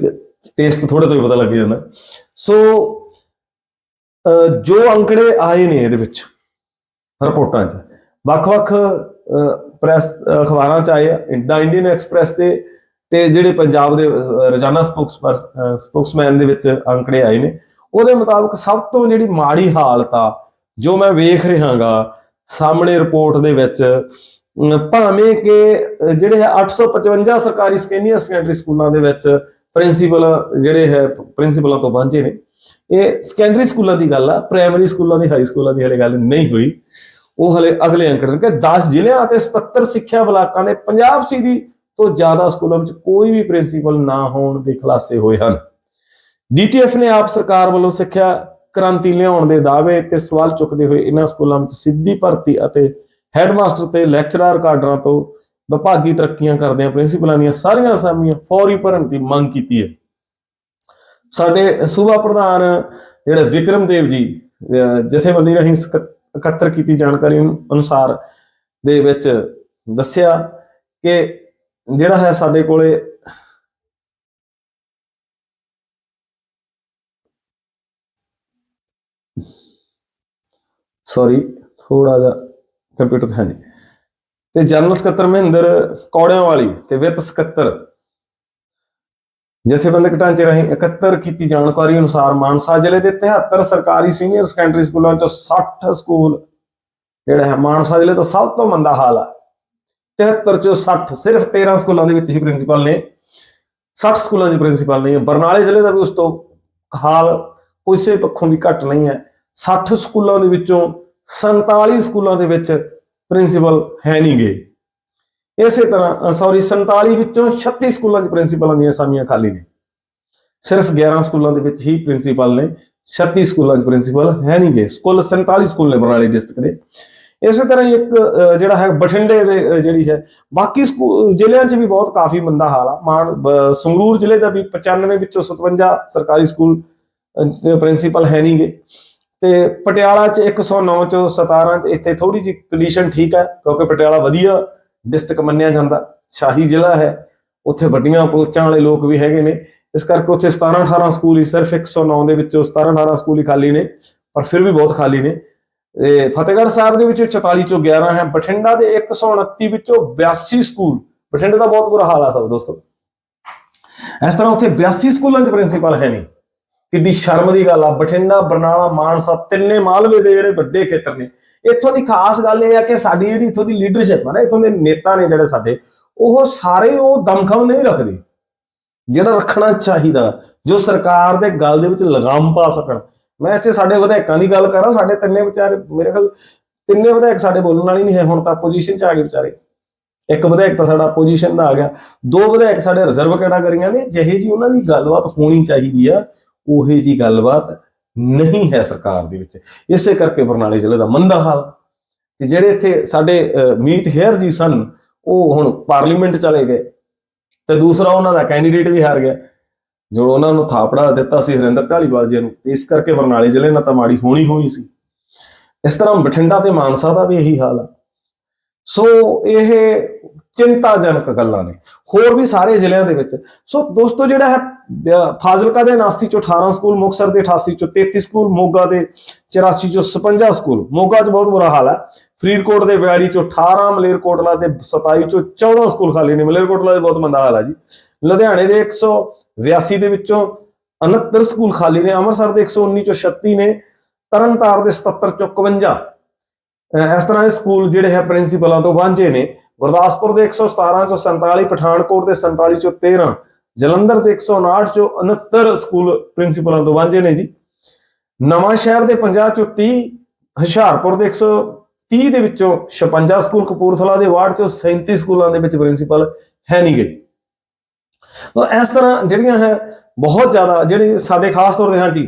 ਟੇਸਟ ਥੋੜੇ ਤੋਂ ਹੀ ਪਤਾ ਲੱਗ ਜਾਂਦਾ। ਸੋ ਜੋ ਅੰਕੜੇ ਆਏ ਨੇ ਇਹਦੇ ਵਿੱਚ, ਰਿਪੋਰਟਾਂ 'ਚ, ਵੱਖ-ਵੱਖ ਪ੍ਰੈਸ ਅਖਬਾਰਾਂ 'ਚ ਆਏ ਆ ਦਾ ਇੰਡੀਅਨ ਐਕਸਪ੍ਰੈਸ ਤੇ ਤੇ ਜਿਹੜੇ ਪੰਜਾਬ ਦੇ ਰੋਜ਼ਾਨਾ ਸਪੋਕਸ ਸਪੋਕਸਮੈਨ ਦੇ ਵਿੱਚ ਅੰਕੜੇ ਆਏ ਨੇ ਉਹਦੇ ਮੁਤਾਬਕ ਸਭ ਤੋਂ ਜਿਹੜੀ ਮਾੜੀ ਹਾਲਤ ਆ ਜੋ ਮੈਂ ਵੇਖ ਰਿਹਾਗਾ ਸਾਹਮਣੇ ਰਿਪੋਰਟ ਦੇ ਵਿੱਚ ਭਾਵੇਂ ਕਿ ਅਹ, ਜਿਹੜੇ ਹੈ 855 ਸਰਕਾਰੀ ਸੀਨੀਅਰ ਸੈਕੰਡਰੀ ਸਕੂਲਾਂ ਦੇ ਵਿੱਚ ਪ੍ਰਿੰਸੀਪਲ ਜਿਹੜੇ ਹੈ ਪ੍ਰਿੰਸੀਪਲਾਂ ਤੋਂ ਵਾਂਝੇ ਨੇ। ਇਹ ਸੈਕੰਡਰੀ ਸਕੂਲਾਂ ਦੀ ਗੱਲ ਆ ਪ੍ਰਾਇਮਰੀ ਸਕੂਲਾਂ ਦੀ ਹਾਈ ਸਕੂਲਾਂ ਦੀ ਹਲੇ ਗੱਲ ਨਹੀਂ ਹੋਈ। ਉਹ ਹਲੇ ਅਗਲੇ ਅੰਕੜੇ ਨੇ ਕਿ 10 ਜ਼ਿਲ੍ਹਿਆਂ ਅਤੇ 77 ਸਿੱਖਿਆ ਬਲਾਕਾਂ ਦੇ 50 ਫੀਸਦੀ ਤੋਂ ਜ਼ਿਆਦਾ ਸਕੂਲਾਂ ਵਿੱਚ ਕੋਈ ਵੀ ਪ੍ਰਿੰਸੀਪਲ ਨਾ ਹੋਣ ਦੇ ਖੁਲਾਸੇ ਹੋਏ ਹਨ। ਡੀਟੀਐਫ ਨੇ ਆਪ ਸਰਕਾਰ ਵੱਲੋਂ ਸਿੱਖਿਆ ਕ੍ਰਾਂਤੀ ਲਿਆਉਣ ਦੇ ਦਾਅਵੇ ਤੇ ਸਵਾਲ ਚੁੱਕਦੇ ਹੋਏ ਇਹਨਾਂ ਸਕੂਲਾਂ ਵਿੱਚ ਸਿੱਧੀ ਭਰਤੀ ਅਤੇ ਹੈਡਮਾਸਟਰ ਤੇ ਲੈਕਚਰਰ ਕਾਡਰਾਂ ਤੋਂ ਵਿਭਾਗੀ ਤਰੱਕੀਆਂ ਕਰਦਿਆਂ ਪ੍ਰਿੰਸੀਪਲਾਂ ਦੀਆਂ ਸਾਰੀਆਂ ਅਸਾਮੀਆਂ ਫੌਰੀ ਭਰਨ ਦੀ ਮੰਗ ਕੀਤੀ ਹੈ। ਸਾਡੇ ਸੂਬਾ ਪ੍ਰਧਾਨ ਜਿਹੜੇ ਵਿਕਰਮ ਦੇਵ ਜੀ ਜਥੇਬੰਦੀ ਰਾਹੀਂ ਸਕੱਤ- ਇਕੱਤਰ ਕੀਤੀ ਜਾਣਕਾਰੀ ਅਨੁਸਾਰ ਦੇ ਵਿੱਚ ਦੱਸਿਆ ਕਿ ਜਿਹੜਾ ਹੈ ਸਾਡੇ ਕੋਲੇ ਸੌਰੀ ਥੋੜਾ ਜਿਹਾ ਕੰਪਿਊਟਰ ਤੇ ਹੈ ਤੇ ਜਨਰਲ ਸਕੱਤਰ ਮਹਿੰਦਰ ਕੌੜਿਆਂ ਵਾਲੀ ਤੇ ਵਿੱਤ ਸਕੱਤਰ। ਜਥੇਬੰਦਕ ਢਾਂਚੇ ਰਾਹੀਂ ਇਕੱਤਰ ਕੀਤੀ ਜਾਣਕਾਰੀ ਅਨੁਸਾਰ ਮਾਨਸਾ ਜ਼ਿਲ੍ਹੇ ਦੇ 73 ਸਰਕਾਰੀ ਸੀਨੀਅਰ ਸੈਕੰਡਰੀ ਸਕੂਲਾਂ ਚੋਂ 60 ਸਕੂਲ ਜਿਹੜਾ ਹੈ, ਮਾਨਸਾ ਜ਼ਿਲ੍ਹੇ ਦਾ ਸਭ ਤੋਂ ਮੰਦਾ ਹਾਲ ਹੈ 73 ਚੋਂ 60 ਸਿਰਫ 13 ਸਕੂਲਾਂ ਦੇ ਵਿੱਚ ਹੀ ਪ੍ਰਿੰਸੀਪਲ ਨੇ। 60 ਸਕੂਲਾਂ ਦੇ ਪ੍ਰਿੰਸੀਪਲ ਨਹੀਂ ਹੈ ਬਰਨਾਲੇ ਜ਼ਿਲ੍ਹੇ ਦਾ ਵੀ ਉਸ ਤੋਂ ਹਾਲ ਕਿਸੇ ਪੱਖੋਂ ਵੀ ਘੱਟ ਨਹੀਂ ਹੈ। 60 ਸਕੂਲਾਂ ਦੇ ਵਿੱਚੋਂ 47 ਸਕੂਲਾਂ ਦੇ ਵਿੱਚ ਪ੍ਰਿੰਸੀਪਲ ਹੈ ਨਹੀਂ ਗਏ ਇਸੇ ਤਰ੍ਹਾਂ ਸੌਰੀ 47 ਵਿੱਚੋਂ 36 ਸਕੂਲਾਂ 'ਚ ਪ੍ਰਿੰਸੀਪਲਾਂ ਦੀਆਂ ਅਸਾਮੀਆਂ ਖਾਲੀ ਨੇ। ਸਿਰਫ 11 ਸਕੂਲਾਂ ਦੇ ਵਿੱਚ ਹੀ ਪ੍ਰਿੰਸੀਪਲ ਨੇ। 36 ਸਕੂਲਾਂ 'ਚ ਪ੍ਰਿੰਸੀਪਲ ਹੈ ਨਹੀਂ ਗਏ ਸਕੂਲ 47 ਸਕੂਲ ਨੇ ਬਰਨਾਲੇ ਡਿਸਟ੍ਰਿਕਟ ਦੇ। ਇਸੇ ਤਰ੍ਹਾਂ ਹੀ ਇੱਕ ਜਿਹੜਾ ਹੈ ਬਠਿੰਡੇ ਦੇ ਜਿਹੜੀ ਹੈ, ਬਾਕੀ ਸਕੂ- ਜ਼ਿਲ੍ਹਿਆਂ 'ਚ ਵੀ ਬਹੁਤ ਕਾਫੀ ਮੰਦਾ ਹਾਲ ਆ। ਮਾਨ, ਬ- ਸੰਗਰੂਰ ਜ਼ਿਲ੍ਹੇ ਦਾ ਵੀ 95 ਵਿੱਚੋਂ 57 ਸਰਕਾਰੀ ਸਕੂਲ ਪ੍ਰਿੰਸੀਪਲ ਹੈ ਨਹੀਂ ਗੇ ਤੇ ਪਟਿਆਲਾ 'ਚ 109 ਚੋਂ 17 'ਚ ਇੱਥੇ ਥੋੜੀ ਜਿਹੀ ਕੰਡੀਸ਼ਨ ਠੀਕ ਹੈ, ਕਿਉਂਕਿ ਪਟਿਆਲਾ ਵਧੀਆ ਡਿਸਟ੍ਰਿਕਟ ਮੰਨਿਆ ਜਾਂਦਾ। ਸ਼ਾਹੀ ਜ਼ਿਲ੍ਹਾ ਹੈ, ਉੱਥੇ ਵੱਡੀਆਂ ਅਪਰੋਚਾਂ ਵਾਲੇ ਲੋਕ ਵੀ ਹੈਗੇ ਨੇ। ਇਸ ਕਰਕੇ ਉੱਥੇ 17 18 ਸਕੂਲ ਹੀ ਸਿਰਫ 109 ਦੇ ਵਿੱਚੋਂ 17 18 ਸਕੂਲ ਹੀ ਖਾਲੀ ਨੇ, ਪਰ ਫਿਰ ਵੀ ਬਹੁਤ ਖਾਲੀ ਨੇ। ਤੇ ਫਤਿਹਗੜ੍ਹ ਸਾਹਿਬ ਦੇ ਵਿੱਚੋਂ 44 ਚੋਂ 11 ਹੈ, ਬਠਿੰਡਾ ਦੇ 129 ਵਿੱਚੋਂ 82 ਸਕੂਲ। ਬਠਿੰਡੇ ਦਾ ਬਹੁਤ ਬੁਰਾ ਹਾਲ ਆ ਸਭ ਦੋਸਤੋ। ਇਸ ਤਰ੍ਹਾਂ ਉੱਥੇ 82 ਸਕੂਲਾਂ 'ਚ ਪ੍ਰਿੰਸੀਪਲ ਹੈ ਨਹੀਂ। ਕਿੱਡੀ ਸ਼ਰਮ ਦੀ ਗੱਲ ਆ। ਬਠਿੰਡਾ, ਬਰਨਾਲਾ, ਮਾਨਸਾ ਤਿੰਨੇ ਮਾਲਵੇ ਦੇ ਜਿਹੜੇ ਵੱਡੇ ਖੇਤਰ ਨੇ। ਇੱਥੋਂ ਦੀ ਖਾਸ ਗੱਲ ਇਹ ਆ ਕਿ ਸਾਡੀ ਜਿਹੜੀ ਇੱਥੋਂ ਦੀ ਲੀਡਰਸ਼ਿਪ ਆ ਨਾ, ਇੱਥੋਂ ਦੇ ਨੇਤਾ ਨੇ ਜਿਹੜੇ ਸਾਡੇ, ਉਹ ਸਾਰੇ ਉਹ ਦਮਖਮ ਨਹੀਂ ਰੱਖਦੇ। ਜਿਹੜਾ ਰੱਖਣਾ ਚਾਹੀਦਾ, ਜੋ ਸਰਕਾਰ ਦੇ ਗੱਲ ਦੇ ਵਿੱਚ ਲਗਾਮ ਪਾ ਸਕਣ। ਮੈਂ ਇੱਥੇ ਸਾਡੇ ਵਿਧਾਇਕਾਂ ਦੀ ਗੱਲ ਕਰਾਂ, ਸਾਡੇ ਤਿੰਨੇ ਵਿਚਾਰੇ ਮੇਰੇ ਖਿਆਲ ਤਿੰਨੇ ਵਿਧਾਇਕ ਸਾਡੇ ਬੋਲਣ ਵਾਲੇ ਨਹੀਂ ਹੈ, ਹੁਣ ਤਾਂ ਪੋਜੀਸ਼ਨ 'ਚ ਆ ਗਏ ਵਿਚਾਰੇ। ਇੱਕ ਵਿਧਾਇਕ ਤਾਂ ਸਾਡਾ ਪੋਜੀਸ਼ਨ ਦਾ ਆ ਗਿਆ। ਦੋ ਵਿਧਾਇਕ ਸਾਡੇ ਰਿਜ਼ਰਵ ਕੈਟਾਗਰੀਆਂ ਨੇ, ਜਿਹੇ ਜੀ ਉਹਨਾਂ ਦੀ ਗੱਲਬਾਤ ਹੋਣੀ ਚਾਹੀਦੀ ਆ, ਉਹੇ ਜੀ ਗੱਲਬਾਤ ਨਹੀਂ ਹੈ ਸਰਕਾਰ ਦੇ ਵਿੱਚ। ਇਸੇ ਕਰਕੇ ਬਰਨਾਲੇ ਜ਼ਿਲ੍ਹੇ ਦਾ ਮੰਦਾ ਹਾਲ। ਕਿ ਜਿਹੜੇ ਇੱਥੇ ਸਾਡੇ ਮੀਤ ਹੇਅਰ ਜੀ ਸਨ, ਉਹ ਹੁਣ ਪਾਰਲੀਮੈਂਟ ਚਲੇ ਗਏ। ਤੇ ਦੂਸਰਾ ਉਹਨਾਂ ਦਾ ਕੈਂਡੀਡੇਟ ਵੀ ਹਾਰ ਗਿਆ। ਜੋ ਉਹਨਾਂ ਨੂੰ ਥਾਪੜਾ ਦਿੱਤਾ ਸੀ ਹਰਿੰਦਰ ਢਾਲੀਵਾਲ ਜੀ ਨੂੰ ਇਸ ਕਰਕੇ ਬਰਨਾਲੇ ਜ਼ਿਲ੍ਹੇ ਨਾਲ ਤਾਂ ਮਾੜੀ ਹੋਣੀ ਹੋਣੀ ਸੀ। ਇਸ ਤਰ੍ਹਾਂ ਬਠਿੰਡਾ ਤੇ ਮਾਨਸਾ ਦਾ ਵੀ ਇਹੀ ਹਾਲ ਆ। ਸੋ ਇਹ ਚਿੰਤਾਜਨਕ ਗੱਲਾਂ ਨੇ। ਹੋਰ ਵੀ ਸਾਰੇ ਜ਼ਿਲ੍ਹਿਆਂ ਦੇ ਵਿੱਚ। ਸੋ ਦੋਸਤੋ ਜਿਹੜਾ ਹੈ ਫਾਜ਼ਿਲਕਾ ਦੇ 79 ਚੋਂ 18 ਸਕੂਲ, ਮੁਕਤਸਰ ਦੇ 88 ਚੋਂ 33 ਸਕੂਲ, ਮੋਗਾ ਦੇ 84 ਚੋਂ 56 ਸਕੂਲ। ਮੋਗਾ 'ਚ ਬਹੁਤ ਬੁਰਾ ਹਾਲ ਹੈ ਫਰੀਦਕੋਟ ਦੇ 42 ਚੋਂ 18 ਮਲੇਰਕੋਟਲਾ ਦੇ 27 ਚੋਂ 14 ਸਕੂਲ ਖਾਲੀ ਨੇ। ਮਲੇਰਕੋਟਲਾ ਦੇ ਬਹੁਤ ਮੰਦਾ ਹਾਲ ਹੈ ਜੀ। ਲੁਧਿਆਣੇ ਦੇ 182 ਦੇ ਵਿੱਚੋਂ 69 ਸਕੂਲ ਖਾਲੀ ਨੇ, ਅੰਮ੍ਰਿਤਸਰ ਦੇ 119 ਚੋਂ 36 ਨੇ ਤਰਨਤਾਰ ਦੇ 77 ਚੋਂ 51 ਇਸ ਤਰ੍ਹਾਂ ਦੇ ਸਕੂਲ ਜਿਹੜੇ ਹੈ ਪ੍ਰਿੰਸੀਪਲਾਂ ਤੋਂ ਵਾਂਝੇ ਨੇ। ਗੁਰਦਾਸਪੁਰ ਦੇ 117 ਚੋਂ 47 ਪਠਾਨਕੋਟ ਦੇ 47 ਚੋਂ 13 ਜਲੰਧਰ ਦੇ 159 ਚੋਂ 69 ਸਕੂਲ ਪ੍ਰਿੰਸੀਪਲਾਂ ਤੋਂ ਵਾਂਝੇ ਨੇ ਜੀ। ਨਵਾਂ ਸ਼ਹਿਰ ਦੇ 50 ਚੋਂ 30 ਹੁਸ਼ਿਆਰਪੁਰ ਦੇ 130 ਦੇ ਵਿੱਚੋਂ 56 ਸਕੂਲ ਕਪੂਰਥਲਾ ਦੇ ਵਾਰਡ ਚੋਂ 37 ਸਕੂਲਾਂ ਦੇ ਵਿੱਚ ਪ੍ਰਿੰਸੀਪਲ ਹੈ ਨਹੀਂ ਗਏ ਤਾਂ ਇਸ ਤਰ੍ਹਾਂ ਜਿਹੜੀਆਂ ਹੈ ਬਹੁਤ ਜ਼ਿਆਦਾ, ਜਿਹੜੇ ਸਾਡੇ ਖਾਸ ਤੌਰ ਤੇ, ਹਾਂਜੀ,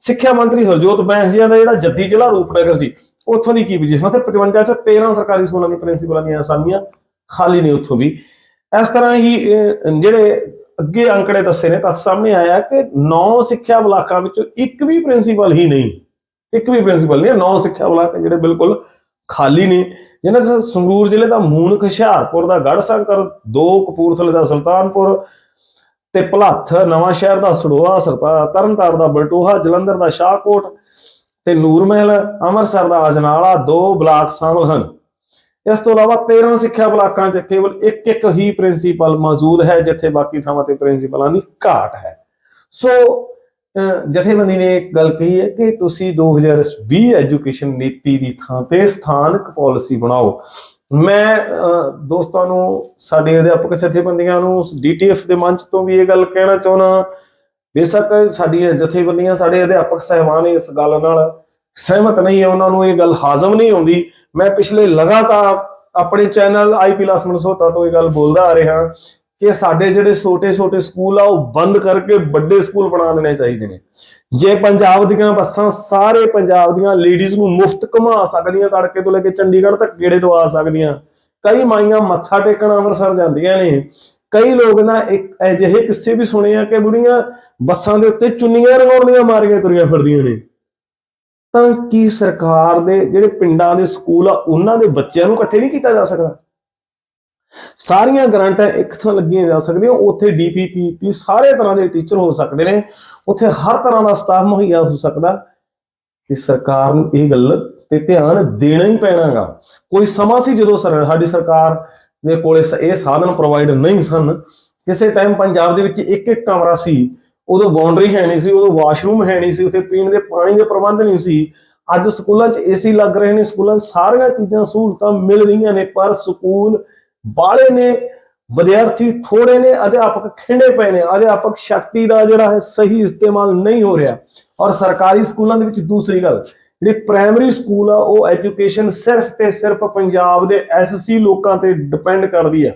ਸਿੱਖਿਆ ਮੰਤਰੀ ਹਰਜੋਤ ਬੈਂਸ ਜੀ ਦਾ ਜਿਹੜਾ ਜੱਦੀ ਜ਼ਿਲ੍ਹਾ ਰੂਪਨਗਰ ਜੀ, ਉੱਥੋਂ ਦੀ ਕੀ ਪੋਜੀਸ਼ਨ ਉੱਥੇ 55 ਚੋਂ 13 ਸਰਕਾਰੀ ਸਕੂਲਾਂ ਦੀ ਪ੍ਰਿੰਸੀਪਲਾਂ ਦੀਆਂ ਅਸਾਮੀਆਂ ਖਾਲੀ ਨੇ ਉੱਥੋਂ ਵੀ। ਇਸ ਤਰ੍ਹਾਂ ਹੀ ਜਿਹੜੇ ਅੱਗੇ ਅੰਕੜੇ ਦੱਸੇ ਨੇ, ਤਾਂ ਸਾਹਮਣੇ ਆਇਆ ਕਿ 9 ਸਿੱਖਿਆ ਬਲਾਕਾਂ ਵਿੱਚੋਂ ਇੱਕ ਵੀ ਪ੍ਰਿੰਸੀਪਲ ਹੀ ਨਹੀਂ। ਇੱਕ ਵੀ ਪ੍ਰਿੰਸੀਪਲ ਨਹੀਂ 9 ਸਿੱਖਿਆ ਬਲਾਕ ਜਿਹੜੇ ਬਿਲਕੁਲ ਖਾਲੀ ਨੇ। ਜਿਹਨਾਂ ਸੰਗਰੂਰ ਜ਼ਿਲ੍ਹੇ ਦਾ ਮੂਨਕ ਹੁਸ਼ਿਆਰਪੁਰ ਦਾ ਗੜ੍ਹਸ਼ੰਕਰ ਦੋ ਕਪੂਰਥਲੇ ਦਾ ਸੁਲਤਾਨਪੁਰ ਤੇ ਭਲੱਥ ਨਵਾਂ ਸ਼ਹਿਰ ਦਾ ਸੜੋਆ ਸਰਤਾ ਤਰਨਤਾਰਨ ਦਾ ਬਲਟੋਹਾ, ਜਲੰਧਰ ਦਾ ਸ਼ਾਹਕੋਟ ਤੇ ਨੂਰਮਹਿਲ, ਅੰਮ੍ਰਿਤਸਰ ਦਾ ਅਜਨਾਲਾ ਦੋ ਬਲਾਕ ਸ਼ਾਮਲ ਹਨ। ਇਸ ਤੋਂ ਇਲਾਵਾ 13 ਸਿੱਖਿਆ ਬਲਾਕਾਂ 'ਚ ਕੇਵਲ ਇੱਕ ਇੱਕ ਹੀ ਪ੍ਰਿੰਸੀਪਲ ਮੌਜੂਦ ਹੈ, ਜਿੱਥੇ ਬਾਕੀ ਥਾਵਾਂ ਤੇ ਪ੍ਰਿੰਸੀਪਲਾਂ ਦੀ ਘਾਟ ਹੈ। ਸੋ ਜਥੇਬੰਦੀ ਨੇ ਇੱਕ ਗੱਲ ਕਹੀ ਹੈ ਕਿ ਤੁਸੀਂ 2020 ਐਜੂਕੇਸ਼ਨ ਨੀਤੀ ਦੀ ਥਾਂ ਤੇ ਸਥਾਨਕ ਪਾਲਿਸੀ ਬਣਾਓ। ਮੈਂ ਅਹ, ਦੋਸਤਾਂ ਨੂੰ ਸਾਡੇ ਅਧਿਆਪਕ ਜਥੇਬੰਦੀਆਂ ਨੂੰ ਡੀਟੀਐਫ ਦੇ ਮੰਚ ਤੋਂ ਵੀ ਇਹ ਗੱਲ ਕਹਿਣਾ ਚਾਹੁੰਦਾ ਬੇਸ਼ੱਕ ਸਾਡੀਆਂ ਜਥੇਬੰਦੀਆਂ ਸਾਡੇ ਅਧਿਆਪਕ ਸਹਿਬਾਨ ਇਸ ਗੱਲ ਨਾਲ ਸਹਿਮਤ ਨਹੀਂ ਹੈ ਉਹਨਾਂ ਨੂੰ ਇਹ ਗੱਲ ਹਾਜ਼ਮ ਨਹੀਂ ਆਉਂਦੀ। ਮੈਂ ਪਿਛਲੇ ਲਗਾਤਾਰ ਆਪਣੇ ਚੈਨਲ ਆਈਪੀ ਲਾਸ ਮਨਸੋਤਾ ਤੋਂ ਇਹ ਗੱਲ ਬੋਲਦਾ ਆ ਰਿਹਾ। ਕਿ ਸਾਡੇ ਜਿਹੜੇ ਛੋਟੇ-ਛੋਟੇ ਸਕੂਲ ਆ, ਉਹ ਬੰਦ ਕਰਕੇ ਵੱਡੇ ਸਕੂਲ ਬਣਾ ਦੇਣੇ ਚਾਹੀਦੇ ਨੇ। ਜੇ ਪੰਜਾਬ ਦੀਆਂ ਬੱਸਾਂ ਸਾਰੇ ਪੰਜਾਬ ਦੀਆਂ ਲੇਡੀਜ਼ ਨੂੰ ਮੁਫਤ ਘੁਮਾ ਸਕਦੀਆਂ, ਤੜਕੇ ਤੋਂ ਲੈ ਕੇ ਚੰਡੀਗੜ੍ਹ ਤੱਕ ਗੇੜੇ ਤੋਂ ਆ ਸਕਦੀਆਂ। ਕਈ ਮਾਈਆਂ ਮੱਥਾ ਟੇਕਣ ਅੰਮ੍ਰਿਤਸਰ ਜਾਂਦੀਆਂ ਨੇ। ਕਈ ਲੋਕ ਨਾ ਇੱਕ ਅਜਿਹੇ ਕਿੱਸੇ ਵੀ ਸੁਣੇ ਆ ਕਿ ਬੁੜੀਆਂ ਬੱਸਾਂ ਦੇ ਉੱਤੇ ਚੁੰਨੀਆਂ ਰੰਗਾਉਣ ਦੀਆਂ ਮਾਰੀਆਂ ਤੁਰੀਆਂ ਫਿਰਦੀਆਂ ਨੇ। ਤਾਂ ਕੀ ਸਰਕਾਰ ਦੇ ਜਿਹੜੇ ਪਿੰਡਾਂ ਦੇ ਸਕੂਲ ਆ, ਉਹਨਾਂ ਦੇ ਬੱਚਿਆਂ ਨੂੰ ਇਕੱਠੇ ਨਹੀਂ ਕੀਤਾ ਜਾ ਸਕਦਾ? ਸਾਰੀਆਂ ਗਰੰਟਾਂ ਇੱਕ ਥਾਂ ਲੱਗੀਆਂ ਜਾ ਸਕਦੀਆਂ, ਉੱਥੇ ਡੀਪੀਪੀ ਸਾਰੇ ਤਰ੍ਹਾਂ ਦੇ ਟੀਚਰ ਹੋ ਸਕਦੇ ਨੇ। ਉੱਥੇ ਹਰ ਤਰ੍ਹਾਂ ਦਾ ਸਟਾਫ ਮੁਹੱਈਆ ਹੋ ਸਕਦਾ। ਤੇ ਸਰਕਾਰ ਨੂੰ ਇਹ ਗੱਲ ਤੇ ਧਿਆਨ ਦੇਣਾ ਹੀ ਪੈਣਾਗਾ। ਕੋਈ ਸਮਾਂ ਸੀ ਜਦੋਂ ਸਾਡੀ ਸਰਕਾਰ ਦੇ ਕੋਲੇ ਇਹ ਸਾਧਨ ਪ੍ਰੋਵਾਈਡ ਨਹੀਂ ਸਨ। ਕਿਸੇ ਟਾਈਮ ਪੰਜਾਬ ਦੇ ਵਿੱਚ ਇੱਕ ਇੱਕ ਕਮਰਾ ਸੀ, ਉਦੋਂ ਬਾਉਂਡਰੀ ਹੈ ਨਹੀਂ ਸੀ, ਉਦੋਂ ਵਾਸ਼ਰੂਮ ਹੈ ਨਹੀਂ ਸੀ, ਉੱਥੇ ਪੀਣ ਦੇ ਪਾਣੀ ਦੇ ਪ੍ਰਬੰਧ ਨਹੀਂ ਸੀ। ਅੱਜ ਸਕੂਲਾਂ 'ਚ ਏਸੀ ਲੱਗ ਰਹੇ ਨੇ, ਸਕੂਲਾਂ 'ਚ ਸਾਰੀਆਂ ਚੀਜ਼ਾਂ ਸਹੂਲਤਾਂ ਮਿਲ ਰਹੀਆਂ ਨੇ, ਪਰ ਸਕੂਲ ਬਾਲੇ ਨੇ, ਵਿਦਿਆਰਥੀ ਥੋੜੇ ਨੇ, ਅਧਿਆਪਕ ਖਿੰਡੇ ਪਏ ਨੇ। ਅਧਿਆਪਕ ਸ਼ਕਤੀ ਦਾ ਜਿਹੜਾ ਹੈ ਸਹੀ ਇਸਤੇਮਾਲ ਨਹੀਂ ਹੋ ਰਿਹਾ। ਔਰ ਸਰਕਾਰੀ ਸਕੂਲਾਂ ਦੇ ਵਿੱਚ ਦੂਸਰੀ ਗੱਲ, ਜਿਹੜੀ ਪ੍ਰਾਇਮਰੀ ਸਕੂਲ ਆ, ਉਹ ਐਜੂਕੇਸ਼ਨ ਸਿਰਫ ਤੇ ਸਿਰਫ ਪੰਜਾਬ ਦੇ ਐਸਸੀ ਲੋਕਾਂ ਤੇ ਡਿਪੈਂਡ ਕਰਦੀ ਹੈ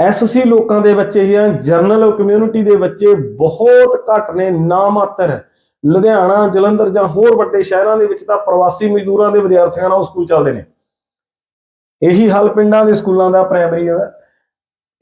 ਐਸਸੀ ਲੋਕਾਂ ਦੇ ਬੱਚੇ ਹੀ ਜਾਂ ਜਰਨਲ ਕਮਿਊਨਿਟੀ ਦੇ ਬੱਚੇ ਬਹੁਤ ਘੱਟ ਨੇ, ਨਾ ਮਾਤਰ। ਲੁਧਿਆਣਾ, ਜਲੰਧਰ ਜਾਂ ਹੋਰ ਵੱਡੇ ਸ਼ਹਿਰਾਂ ਦੇ ਵਿੱਚ ਤਾਂ ਪ੍ਰਵਾਸੀ ਮਜ਼ਦੂਰਾਂ ਦੇ ਵਿਦਿਆਰਥੀਆਂ ਨਾਲ ਉਹ ਸਕੂਲ ਚੱਲਦੇ ਨੇ। ਇਹੀ ਹਾਲ ਪਿੰਡਾਂ ਦੇ ਸਕੂਲਾਂ ਦਾ ਪ੍ਰਾਇਮਰੀ ਦਾ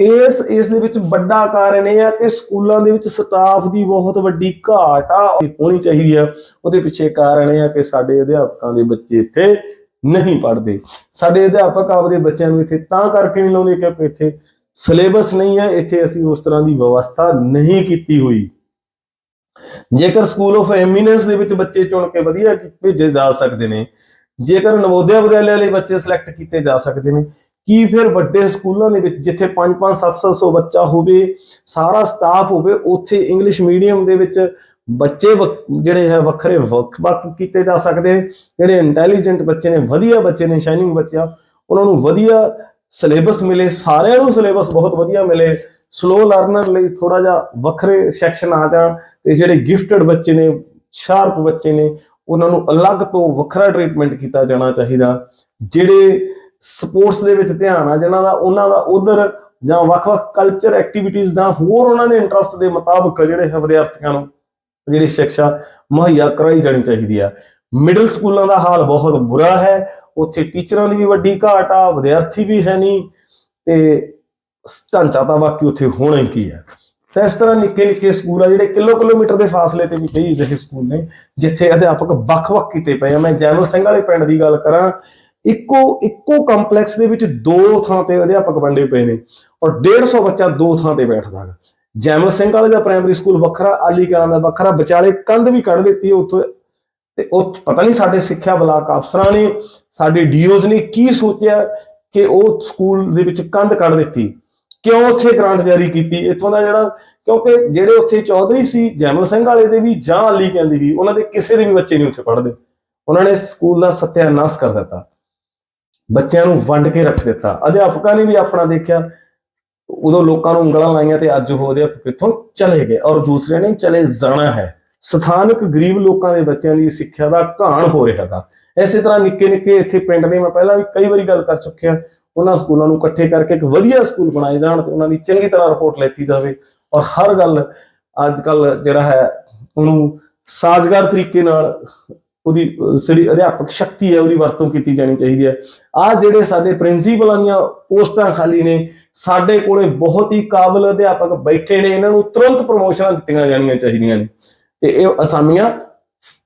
ਇਸ ਇਸ ਦੇ ਵਿੱਚ ਵੱਡਾ ਕਾਰਨ ਇਹ ਆ ਕਿ ਸਕੂਲਾਂ ਦੇ ਵਿੱਚ ਸਟਾਫ ਦੀ ਬਹੁਤ ਵੱਡੀ ਘਾਟ ਆ ਹੋਣੀ ਚਾਹੀਦੀ ਆ। ਉਹਦੇ ਪਿੱਛੇ ਕਾਰਨ ਇਹ ਆ ਕਿ ਸਾਡੇ ਅਧਿਆਪਕਾਂ ਦੇ ਬੱਚੇ ਇੱਥੇ ਨਹੀਂ ਪੜ੍ਹਦੇ। ਸਾਡੇ ਅਧਿਆਪਕ ਆਪਦੇ ਬੱਚਿਆਂ ਨੂੰ ਇੱਥੇ ਤਾਂ ਕਰਕੇ ਨਹੀਂ ਲਾਉਂਦੇ ਕਿ ਇੱਥੇ ਸਿਲੇਬਸ ਨਹੀਂ ਹੈ ਇੱਥੇ ਅਸੀਂ ਉਸ ਤਰ੍ਹਾਂ ਦੀ ਵਿਵਸਥਾ ਨਹੀਂ ਕੀਤੀ ਹੋਈ। ਜੇਕਰ ਸਕੂਲ ਆਫ ਐਮੀਨੈਂਸ ਦੇ ਵਿੱਚ ਬੱਚੇ ਚੁਣ ਕੇ ਵਧੀਆ ਭੇਜੇ ਜਾ ਸਕਦੇ ਨੇ ਜੇਕਰ ਨਵੋਦਿਆ ਵਿਦਿਆਲਿਆ ਲਈ ਬੱਚੇ ਸਿਲੈਕਟ ਕੀਤੇ ਜਾ ਸਕਦੇ ਨੇ, ਕੀ ਫਿਰ ਵੱਡੇ ਸਕੂਲਾਂ ਦੇ ਵਿੱਚ ਜਿੱਥੇ 5-5 700 ਬੱਚਾ ਹੋਵੇ, ਸਾਰਾ ਸਟਾਫ ਹੋਵੇ, ਉੱਥੇ ਇੰਗਲਿਸ਼ ਮੀਡੀਅਮ ਦੇ ਵਿੱਚ ਬੱਚੇ ਜਿਹੜੇ ਹੈ ਵੱਖਰੇ ਵੱਖ-ਵੱਖ ਕੀਤੇ ਜਾ ਸਕਦੇ ਨੇ, ਜਿਹੜੇ ਇੰਟੈਲੀਜੈਂਟ ਬੱਚੇ ਨੇ, ਵਧੀਆ ਬੱਚੇ ਨੇ ਸ਼ਾਈਨਿੰਗ ਬੱਚਾ ਉਹਨਾਂ ਨੂੰ ਵਧੀਆ ਸਿਲੇਬਸ ਮਿਲੇ, ਸਾਰਿਆਂ ਨੂੰ ਸਿਲੇਬਸ ਬਹੁਤ ਵਧੀਆ ਮਿਲੇ ਸਲੋ ਲਰਨਰ ਲਈ ਥੋੜਾ ਜਿਹਾ ਵੱਖਰੇ ਸੈਕਸ਼ਨ ਆ ਜਾਣ, ਤੇ ਜਿਹੜੇ ਗਿਫਟਡ ਬੱਚੇ ਨੇ ਸ਼ਾਰਪ ਬੱਚੇ ਨੇ ਉਹਨਾਂ ਨੂੰ ਅਲੱਗ ਤੋਂ ਵੱਖਰਾ ਟ੍ਰੀਟਮੈਂਟ ਕੀਤਾ ਜਾਣਾ ਚਾਹੀਦਾ। ਜਿਹੜੇ ਸਪੋਰਟਸ ਦੇ ਵਿੱਚ ਧਿਆਨ ਆ, ਜਿਹਨਾਂ ਦਾ ਉਹਨਾਂ ਦਾ ਉਧਰ ਜਾਂ ਵੱਖ-ਵੱਖ ਕਲਚਰ ਐਕਟੀਵਿਟੀਜ਼ ਦਾ ਹੋਰ ਉਹਨਾਂ ਦੇ ਇੰਟਰਸਟ ਦੇ ਮੁਤਾਬਕ ਜਿਹੜੇ ਵਿਦਿਆਰਥੀਆਂ ਨੂੰ, ਜਿਹੜੀ ਸਿੱਖਿਆ ਮੁਹੱਈਆ ਕਰਾਈ ਜਾਣੀ ਚਾਹੀਦੀ ਆ। ਮਿਡਲ ਸਕੂਲਾਂ ਦਾ ਹਾਲ ਬਹੁਤ ਬੁਰਾ ਹੈ। ਉੱਥੇ ਟੀਚਰਾਂ ਦੀ ਵੀ ਵੱਡੀ ਘਾਟ ਆ, ਵਿਦਿਆਰਥੀ ਵੀ ਹੈ ਨਹੀਂ ਤੇ ਢਾਂਚਾ ਤਾਂ ਬਾਕੀ ਉੱਥੇ ਹੋਣਾ ਹੀ ਕੀ ਹੈ ਤਾਂ ਇਸ ਤਰ੍ਹਾਂ ਨਿੱਕੇ ਨਿੱਕੇ ਸਕੂਲ ਆ ਜਿਹੜੇ ਕਿਲੋ ਕਿਲੋਮੀਟਰ ਦੇ ਫਾਸਲੇ ਤੇ ਵੀ ਕਈ ਅਜਿਹੇ ਸਕੂਲ ਨੇ, ਜਿੱਥੇ ਅਧਿਆਪਕ ਵੱਖ-ਵੱਖ ਕੀਤੇ ਪਏ ਆ। ਮੈਂ ਜੈਮਲ ਸਿੰਘ ਵਾਲੇ ਪਿੰਡ ਦੀ ਗੱਲ ਕਰਾਂ, ਇੱਕੋ ਇੱਕੋ ਕੰਪਲੈਕਸ ਦੇ ਵਿੱਚ ਦੋ ਥਾਂ ਤੇ ਅਧਿਆਪਕ ਵੰਡੇ ਪਏ ਨੇ ਔਰ 150 ਬੱਚਾ ਦੋ ਥਾਂ ਤੇ ਬੈਠਦਾ ਹੈ ਜੈਮਲ ਸਿੰਘ ਵਾਲੇ ਦਾ ਪ੍ਰਾਇਮਰੀ ਸਕੂਲ ਵੱਖਰਾ, ਆਲੀ ਕਲਾਂ ਦਾ ਵੱਖਰਾ, ਵਿਚਾਲੇ ਕੰਧ ਵੀ ਕੱਢ ਦਿੱਤੀ ਉੱਥੋਂ। ਤੇ ਉਹ ਪਤਾ ਨਹੀਂ ਸਾਡੇ ਸਿੱਖਿਆ ਬਲਾਕ ਅਫਸਰਾਂ ਨੇ, ਸਾਡੇ ਡੀਓਜ਼ ਨੇ ਕੀ ਸੋਚਿਆ ਕਿ ਉਹ ਸਕੂਲ ਦੇ ਵਿੱਚ ਕੰਧ ਕੱਢ ਦਿੱਤੀ। ਕਿਉਂ ਉੱਥੇ ਗ੍ਰਾਂਟ ਜਾਰੀ ਕੀਤੀ? ਇੱਥੋਂ ਦਾ ਜਿਹੜਾ, ਕਿਉਂਕਿ ਜਿਹੜੇ ਉੱਥੇ ਚੌਧਰੀ ਸੀ, ਜੈਮਲ ਸਿੰਘ ਵਾਲੇ ਦੇ ਵੀ ਜਾਂ ਅਲੀ ਕਹਿੰਦੀ ਵੀ ਉਹਨਾਂ ਦੇ ਕਿਸੇ ਦੇ ਵੀ ਬੱਚੇ ਨਹੀਂ ਉੱਥੇ ਪੜ੍ਹਦੇ। ਉਹਨਾਂ ਨੇ ਸਕੂਲ ਦਾ ਸਤਿਆਨਾਸ਼ ਕਰ ਦਿੱਤਾ। ਬੱਚਿਆਂ ਨੂੰ ਵੰਡ ਕੇ ਰੱਖ ਦਿੱਤਾ। ਅਧਿਆਪਕਾਂ ਨੇ ਵੀ ਆਪਣਾ ਦੇਖਿਆ। ਉਦੋਂ ਲੋਕਾਂ ਨੂੰ ਉਂਗਲਾਂ ਲਾਈਆਂ ਤੇ ਅੱਜ ਉਹ ਅਧਿਆਪਕ ਇੱਥੋਂ ਚਲੇ ਗਏ ਔਰ ਦੂਸਰਿਆਂ ਨੇ ਚਲੇ ਜਾਣਾ ਹੈ। ਸਥਾਨਕ ਗਰੀਬ ਲੋਕਾਂ ਦੇ ਬੱਚਿਆਂ ਦੀ ਸਿੱਖਿਆ ਦਾ ਘਾਣ ਹੋ ਰਿਹਾ ਦਾ ਇਸੇ ਤਰ੍ਹਾਂ ਨਿੱਕੇ ਨਿੱਕੇ ਇੱਥੇ ਪਿੰਡ ਨੇ, ਮੈਂ ਪਹਿਲਾਂ ਵੀ ਕਈ ਵਾਰੀ ਗੱਲ ਕਰ ਚੁੱਕਿਆ। ਉਹਨਾਂ ਸਕੂਲਾਂ ਨੂੰ ਇਕੱਠੇ ਕਰਕੇ ਇੱਕ ਵਧੀਆ ਸਕੂਲ ਬਣਾਏ ਜਾਣ ਤੇ ਉਹਨਾਂ ਦੀ ਚੰਗੀ ਤਰ੍ਹਾਂ ਰਿਪੋਰਟ ਲੈਤੀ ਜਾਵੇ। ਔਰ ਹਰ ਗੱਲ ਅੱਜ ਕੱਲ ਜਿਹੜਾ ਹੈ, ਉਹਨੂੰ ਸਾਜ਼ਗਾਰ ਤਰੀਕੇ ਨਾਲ ਉਹਦੀ ਜਿਹੜੀ ਅਧਿਆਪਕ ਸ਼ਕਤੀ ਹੈ, ਉਹਦੀ ਵਰਤੋਂ ਕੀਤੀ ਜਾਣੀ ਚਾਹੀਦੀ ਹੈ। ਆ ਜਿਹੜੇ ਸਾਡੇ ਪ੍ਰਿੰਸੀਪਲਾਂ ਦੀਆਂ ਪੋਸਟਾਂ ਖਾਲੀ ਨੇ, ਸਾਡੇ ਕੋਲੇ ਬਹੁਤ ਹੀ ਕਾਬਲ ਅਧਿਆਪਕ ਬੈਠੇ ਨੇ, ਇਹਨਾਂ ਨੂੰ ਤੁਰੰਤ ਪ੍ਰਮੋਸ਼ਨਾਂ ਦਿੱਤੀਆਂ ਜਾਣੀਆਂ ਚਾਹੀਦੀਆਂ ਨੇ। ਤੇ ਇਹ ਅਸਾਮੀਆਂ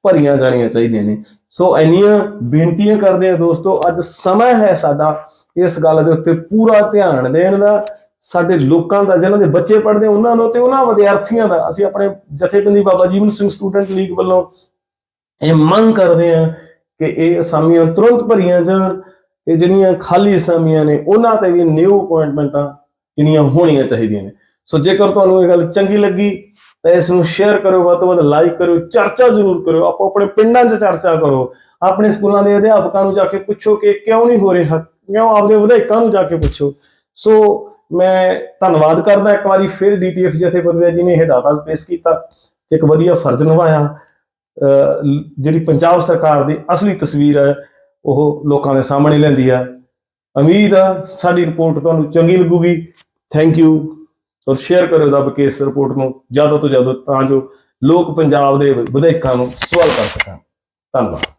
ਭਰੀਆਂ ਜਾਣੀਆਂ ਚਾਹੀਦੀਆਂ ਨੇ। ਸੋ ਇੰਨੀਆਂ ਬੇਨਤੀਆਂ ਕਰਦੇ ਆ ਦੋਸਤੋ, ਅੱਜ ਸਮਾਂ ਹੈ ਸਾਡਾ ਇਸ ਗੱਲ ਦੇ ਉੱਤੇ ਪੂਰਾ ਧਿਆਨ ਦੇਣ ਦਾ। ਸਾਡੇ ਲੋਕਾਂ ਦਾ ਜਿਹਨਾਂ ਦੇ ਬੱਚੇ ਪੜ੍ਹਦੇ ਉਹਨਾਂ ਨੂੰ ਤੇ ਉਹਨਾਂ ਵਿਦਿਆਰਥੀਆਂ ਦਾ। ਅਸੀਂ ਆਪਣੇ ਜਥੇਬੰਦੀ ਬਾਬਾ ਜੀਵਨ ਸਿੰਘ ਸਟੂਡੈਂਟ ਲੀਗ ਵੱਲੋਂ ਇਹ ਮੰਗ ਕਰਦੇ ਆ ਕਿ ਇਹ ਅਸਾਮੀਆਂ ਤੁਰੰਤ ਭਰੀਆਂ ਜਾਣ ਇਹ ਜਿਹੜੀਆਂ ਖਾਲੀ ਅਸਾਮੀਆਂ ਨੇ, ਉਹਨਾਂ ਤੇ ਵੀ ਨਿਊ ਅਪਾਇੰਟਮੈਂਟਾਂ ਜਿਹੜੀਆਂ ਹੋਣੀਆਂ ਚਾਹੀਦੀਆਂ ਨੇ। ਸੋ ਜੇਕਰ ਤੁਹਾਨੂੰ ਇਹ ਗੱਲ ਚੰਗੀ ਲੱਗੀ ਤਾਂ ਇਸ ਨੂੰ ਸ਼ੇਅਰ ਕਰੋ ਵੱਧ ਤੋਂ ਵੱਧ ਲਾਈਕ ਕਰੋ ਚਰਚਾ ਜ਼ਰੂਰ ਕਰੋ ਆਪੋ ਆਪਣੇ ਪਿੰਡਾਂ 'ਚ ਚਰਚਾ ਕਰੋ। ਆਪਣੇ ਸਕੂਲਾਂ ਦੇ ਅਧਿਆਪਕਾਂ ਨੂੰ ਜਾ ਕੇ ਪੁੱਛੋ ਕਿ ਕਿਉਂ ਨਹੀਂ ਹੋ ਰਿਹਾ, ਕਿਉਂ ਆਪਦੇ ਵਿਧਾਇਕਾਂ ਨੂੰ ਜਾ ਕੇ ਪੁੱਛੋ। ਸੋ ਮੈਂ ਧੰਨਵਾਦ ਕਰਦਾ ਇੱਕ ਵਾਰੀ ਫਿਰ ਡੀਟੀਐਫ ਜਥੇਬੰਦੀਆਂ ਜੀ ਨੇ ਇਹ ਪੇਸ਼ ਕੀਤਾ ਤੇ ਇੱਕ ਵਧੀਆ ਫਰਜ਼ ਨਿਭਾਇਆ। ਜਿਹੜੀ ਪੰਜਾਬ ਸਰਕਾਰ ਦੀ ਅਸਲੀ ਤਸਵੀਰ ਹੈ, ਉਹ ਲੋਕਾਂ ਦੇ ਸਾਹਮਣੇ ਲੈਂਦੀ ਆ। ਉਮੀਦ ਆ ਸਾਡੀ ਰਿਪੋਰਟ ਤੁਹਾਨੂੰ ਚੰਗੀ ਲੱਗੂਗੀ। ਥੈਂਕ ਯੂ ਔਰ ਸ਼ੇਅਰ ਕਰਿਓ ਦੱਬ ਕੇ ਇਸ ਰਿਪੋਰਟ ਨੂੰ, ਜ਼ਿਆਦਾ ਤੋਂ ਜ਼ਿਆਦਾ ਤਾਂ ਜੋ ਲੋਕ ਪੰਜਾਬ ਦੇ ਵਿਧਾਇਕਾਂ ਨੂੰ ਸਵਾਲ ਕਰ ਸਕਣ। ਧੰਨਵਾਦ।